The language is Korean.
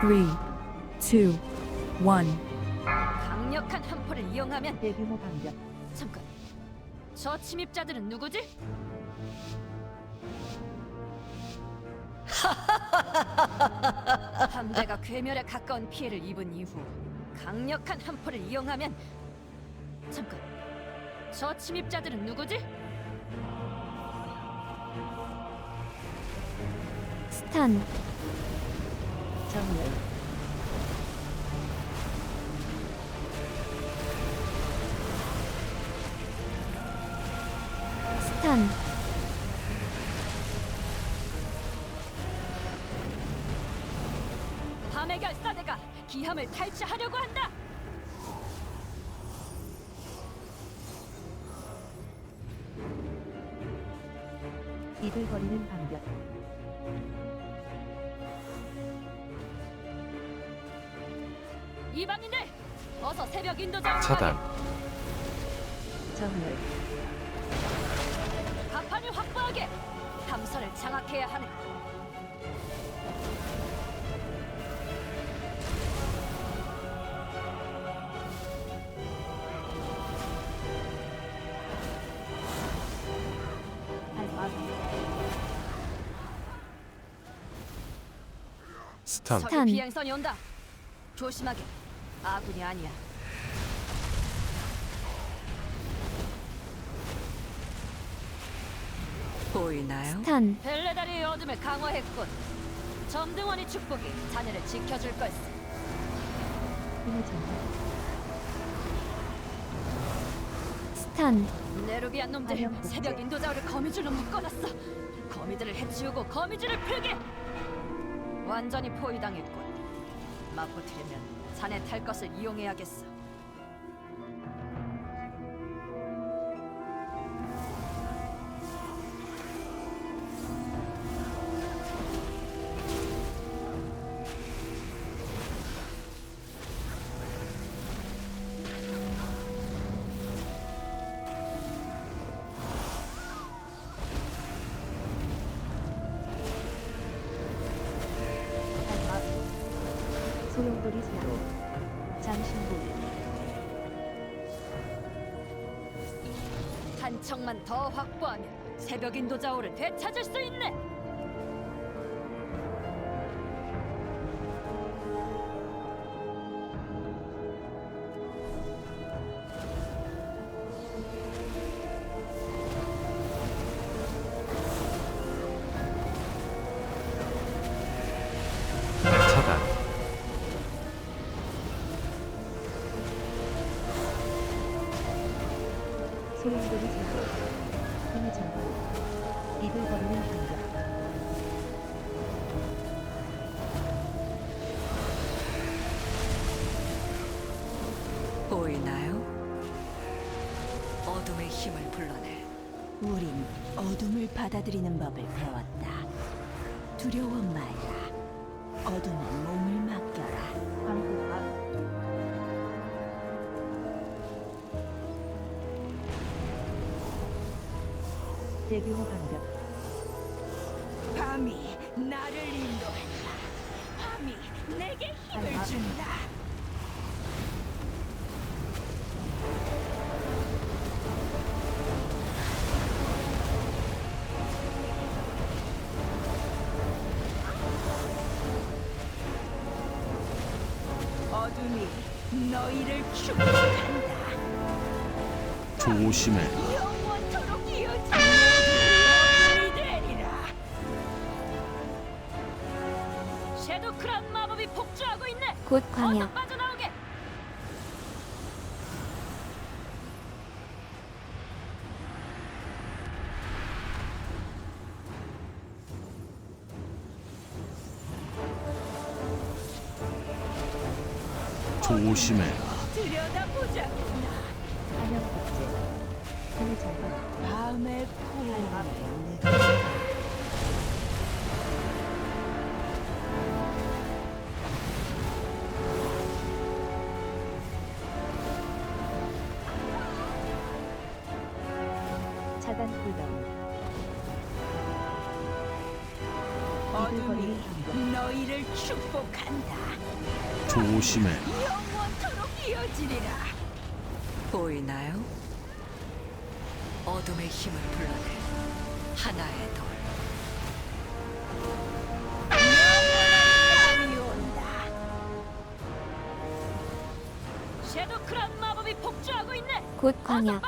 three, two, one. 강력한 한포를 이용하면 대규모 반격. 잠깐. 저 침입자들은 누구지? 함대가 괴멸에 가까운 피해를 입은 이후 강력한 한포를 이용하면 잠깐. 저 침입자들은 누구지? 스탄, 정렬. 스탄, 밤의 결사대가 기함을 탈취하려고 한다. 이글거리는 반격. 이방인들, 어서 새벽 인도자로 차단. 정렬. 가판을 확보하게. 함선을 장악해야 하네. 스탄. 탄. 비행선이 온다. 조심하게. 아군이 아니야. 보이나요? 스탄, 벨레다리의 어둠을 강화했군. 점등원의 축복이 자네를 지켜줄 걸세. 스탄, 네루비안 놈들 화염 복제. 새벽 인도자를 거미줄로 묶어놨어. 거미들을 해치우고 거미줄을 풀게. 완전히 포위당했군. 맞붙으려면 자네 탈 것을 이용해야겠어. 소용돌이 세로. 장신구. 한 척만 더 확보하면 새벽 인도자오를 되찾을 수 있네. 힘을 전달. 이글거리는 반격. 보이나요? 어둠의 힘을 불러내. 우린 어둠을 받아들이는 법을 배웠다. 두려워 말라. 어둠에 대규모 반격. 밤이 나를 인도한다. 밤이 내게 힘을 알바. 준다. 어둠이 너희를 축복한다. 조심해. 섀도우 크라운 마법이 폭주하고 있네. 곧 어서 광역, 빠져나오게. 조심해. 전달. 밤의 포 차단 쿨다운. 어둠이. 너희를 축복한다. 조심해. 영원토록 이어지리라. 보이나요? 어둠의 힘을 불러낼 하나의 돌. 밤이 온다. 섀도크란 마법이 폭주하고 있네. 곧 어서 광야.